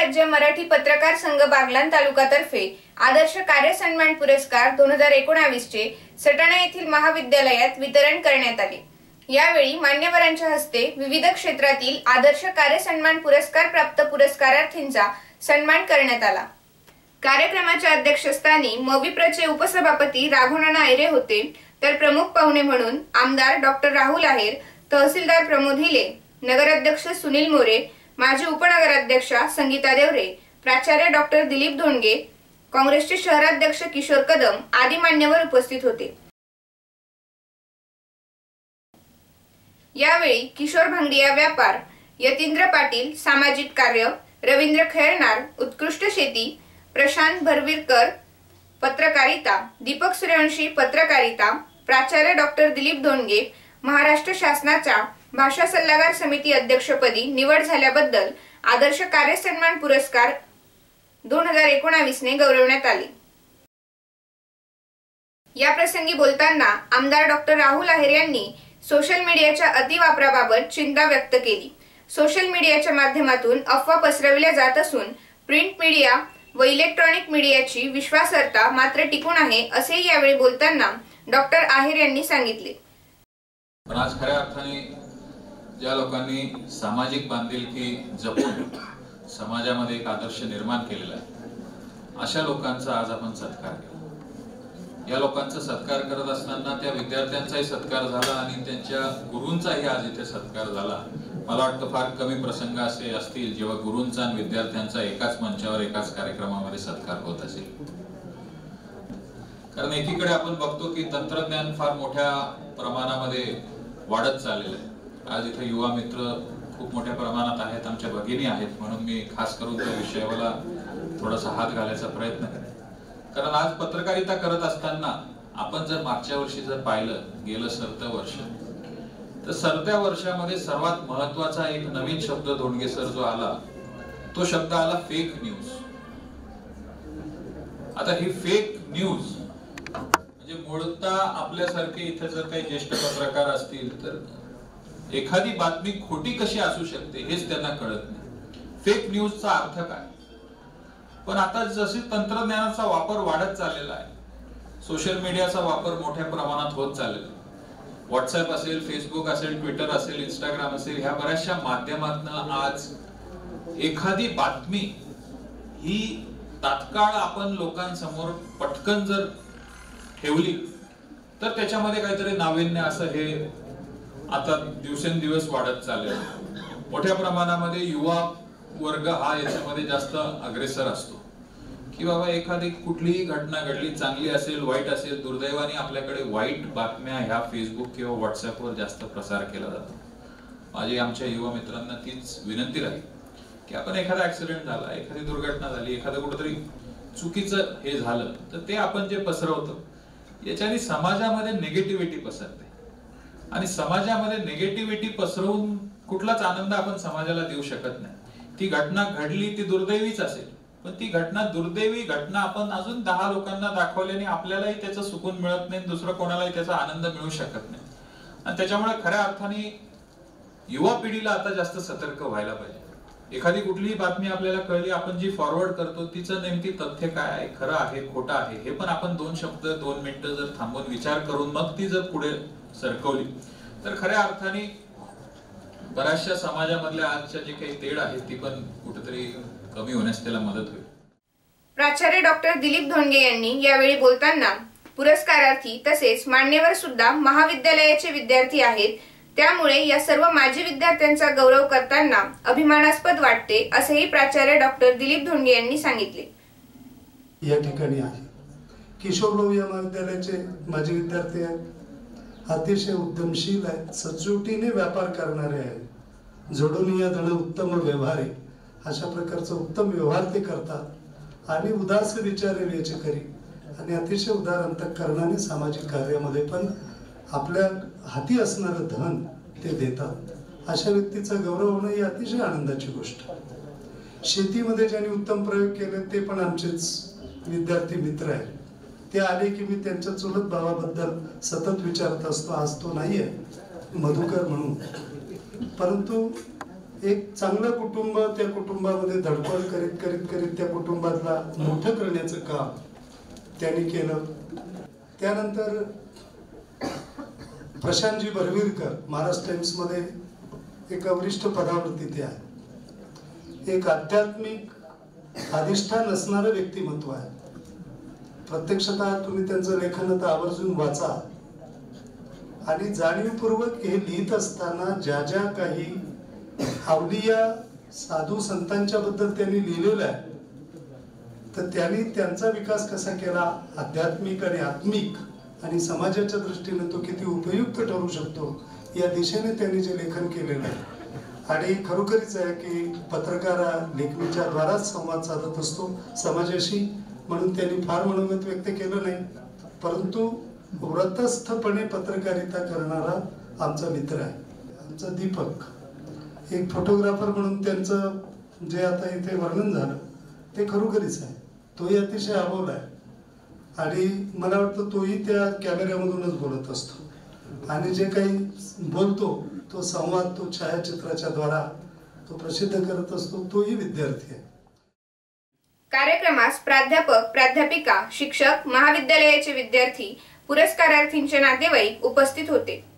राज्य मराठी पत्रकार संघ बागलान तालुकातर्फे आदर्श कार्य सन्मान पुरस्कार दोन हजार एकोणावीस चे सटाणा येथील महाविद्यालयात वितरण करण्यात आले. यावेळी मान्यवरांच्या हस्ते विविध क्षेत्रातील आदर्श कार्य सन्मान पुरस्कार प्राप्त पुरस्कारार्थींचा सन्मान करण्यात आला. कार्यक्रमाच्या अध्यक्षस्थानी मविप्रचे उपसभापती राघुनाना ऐरे होते. तर प्रमुख पाहुणे म्हणून आमदार डॉक्टर राहुल आहेर तहसीलदार प्रमोद हिले नगराध्यक्ष सुनील मोरे माजी उपनगराध्यक्षा संगीता देवरे प्राचार्य डॉक्टर दिलीप धोंडगे काँग्रेसचे शहराध्यक्ष किशोर कदम आदी मान्यवर उपस्थित होते. यावेळी किशोर भांगडिया व्यापार यतींद्र पाटील सामाजिक कार्य रवींद्र खैरनार उत्कृष्ट शेती प्रशांत भरवीरकर पत्रकारिता दीपक सूर्यवंशी पत्रकारिता प्राचार्य डॉक्टर दिलीप धोंडगे महाराष्ट्र शासनाच्या भाषा सल्लागार समिती अध्यक्षपदी निवड झाल्याबद्दल आदर्श कार्य सन्मान पुरस्कार दोन हजार एकोणावीस ने गौरवण्यात आले. या प्रसंगी बोलताना आमदार डॉक्टर राहुल आहेर यांनी सोशल मीडियाच्या अतिवापराबाबत चिंता व्यक्त केली. सोशल मीडियाच्या माध्यमातून अफवा पसरविल्या जात असून प्रिंट मीडिया व इलेक्ट्रॉनिक मीडियाची विश्वासार्हता मात्र टिकून आहे असेही यावेळी बोलताना डॉक्टर आहेर यांनी सांगितले. पण आज खऱ्या अर्थाने ज्या लोकांनी सामाजिक बांधिलकी जपून समाजामध्ये एक आदर्श निर्माण केलेला आहे अशा लोकांचा आज आपण सत्कार केला. या लोकांचा सत्कार करत असताना त्या विद्यार्थ्यांचाही सत्कार झाला आणि त्यांच्या गुरूंचाही आज इथे सत्कार झाला. मला वाटतं फार कमी प्रसंग असे असतील जेव्हा गुरूंचा आणि विद्यार्थ्यांचा एकाच मंचावर एकाच कार्यक्रमामध्ये सत्कार होत असेल. कारण एकीकडे आपण बघतो की तंत्रज्ञान फार मोठ्या प्रमाणामध्ये वाढत चाललेलं आहे. आज इथे युवा मित्र खूप मोठ्या प्रमाणात आहेत आमच्या भगिनी आहेत. म्हणून मी खास करून त्या विषयाला थोडासा हात घालायचा प्रयत्न करेन. कारण आज पत्रकारिता करत असताना आपण जर मागच्या वर्षी जर पाहिलं गेलं सरतं वर्ष तर सरत्या वर्षामध्ये सर्वात महत्त्वाचा एक नवीन शब्द धोंडगे सर जो आला तो शब्द आला फेक न्यूज आता ही फेक न्यूज म्हणजे मूळता आपल्यासारखे इथे जर काही ज्येष्ठ पत्रकार असतील तर एखादी बातमी खोटी कशी असू शकते हेच त्यांना कळत नाही. फेक न्यूजचा अर्थ काय? पण आता जसे तंत्रज्ञानाचा वापर वाढत चाललेला आहे सोशल मीडियाचा वापर मोठ्या प्रमाणात होत चाललेला आहे. व्हॉट्सअप असेल फेसबुक असेल ट्विटर असेल इंस्टाग्राम असेल ह्या बऱ्याचशा माध्यमातून आज एखादी बातमी ही तात्काळ आपण लोकांसमोर पटकन जर ठेवली तर त्याच्यामध्ये काहीतरी नाविन्य असं हे आता दिवसेंदिवस वाढत चालले मोठ्या प्रमाणामध्ये युवा वर्ग हा याच्यामध्ये जास्त अग्रेसर असतो. की बाबा एखादी कुठलीही घटना घडली चांगली असेल वाईट असेल दुर्दैवाने आपल्याकडे वाईट बातम्या ह्या फेसबुक किंवा व्हॉट्सअपवर जास्त प्रसार केला जातो. माझी आमच्या युवा मित्रांना तीच विनंती राहील की आपण एखादा ऍक्सिडेंट झाला एखादी दुर्घटना झाली एखादं कुठंतरी चुकीचं हे झालं तर ते आपण जे पसरवतो याच्याने समाजामध्ये निगेटिव्हिटी पसरते. आणि समाजामध्ये निगेटिव्हिटी पसरवून कुठलाच आनंद आपण समाजाला देऊ शकत नाही. ती घटना घडली ती दुर्दैवीच असेल. पण ती घटना दुर्दैवी घटना आपण अजून दहा लोकांना दाखवल्याने आपल्यालाही त्याचं सुकून मिळत नाही दुसरं कोणालाही त्याचा आनंद मिळू शकत नाही. आणि त्याच्यामुळे खऱ्या अर्थाने युवा पिढीला आता जास्त सतर्क व्हायला पाहिजे. एखादी कुठलीही बातमी आपल्याला कळली आपण जी फॉरवर्ड करतो तिचं नेमकी तथ्य काय आहे खरं आहे खोटं आहे हे पण आपण दोन शब्द दोन मिनिटं जर थांबून विचार करून मग ती जर पुढे सरकवली तर खऱ्या अर्थाने बऱ्याचशा समाजामधल्या आजच्या जे काही तेढ आहे ती पण कुठेतरी कमी होण्यास त्याला मदत होईल. प्राचार्य डॉक्टर दिलीप धोंडगे यांनी यावेळी बोलताना पुरस्कारार्थी तसेच मान्यवर सुद्धा महाविद्यालयाचे विद्यार्थी आहेत त्यामुळे या सर्व माजी विद्यार्थ्यांचा गौरव करताना अभिमानास्पद वाटते असेही प्राचार्य डॉक्टर दिलीप धोंडे यांनी सांगितले. या ठिकाणी आहे. किशोरभाऊ या महाविद्यालयाचे माजी विद्यार्थी आहेत. अतिशय उद्यमशील आहेत. सचोटीने व्यापार करणारे आहेत. जोडून या धन उत्तम व्यवहार आहे अशा प्रकारचा उत्तम व्यवहार ते करतात. आणि उदास विचार याचे करी. आणि अतिशय उदार अंतकरणाने सामाजिक कार्यामध्ये पण आपल्या हाती असणारं धन ते देतात. अशा व्यक्तीचा गौरव होणं ही अतिशय आनंदाची गोष्ट. शेतीमध्ये ज्यांनी उत्तम प्रयोग केले ते पण आमचेच विद्यार्थी मित्र आहेत. ते आले की मी त्यांच्या चुलत भावाबद्दल सतत विचारत असतो आज तो नाहीये मधुकर म्हणून. परंतु एक चांगलं कुटुंब त्या कुटुंबामध्ये धडपड करीत करीत करीत त्या कुटुंबातला मोठं करण्याचं काम त्यांनी केलं. त्यानंतर प्रशांतजी बरवीरकर महाराष्ट्र टाइम्समध्ये एका वरिष्ठ पदावरती ते आहे एक आध्यात्मिक अधिष्ठान असणारं व्यक्तिमत्व आहे. प्रत्यक्षतः तुम्ही त्यांचं लेखन आता आवर्जून वाचा. आणि जाणीवपूर्वक हे लिहित असताना ज्या ज्या काही आवडिया साधू संतांच्या बद्दल त्यांनी लिहिलेलं आहे तर त्यांनी त्यांचा विकास कसा केला? आध्यात्मिक आणि आत्मिक. आणि समाजाच्या दृष्टीने तो किती उपयुक्त ठरू शकतो या दिशेने त्यांनी जे लेखन केलेलं आहे. आणि खरोखरीच आहे की पत्रकार लेखणीच्या द्वाराच संवाद साधत असतो समाजाशी म्हणून त्यांनी फार मनोगत व्यक्त केलं नाही. परंतु व्रतस्थपणे पत्रकारिता करणारा आमचा मित्र आहे आमचा दीपक. एक फोटोग्राफर म्हणून त्यांचं जे आता इथे वर्णन झालं ते खरोखरीच आहे. तोही अतिशय अमोल आहे. आणि मला वाटतं तोही त्या कॅमेऱ्यामधूनच बोलत असतो. आणि जे काही बोलतो तो संवाद तो छायाचित्राच्या द्वारा तो प्रसिद्ध करत असतो तोही विद्यार्थी आहे. कार्यक्रमास प्राध्यापक प्राध्यापिका शिक्षक महाविद्यालयाचे विद्यार्थी पुरस्कारार्थींचे नातेवाईक उपस्थित होते.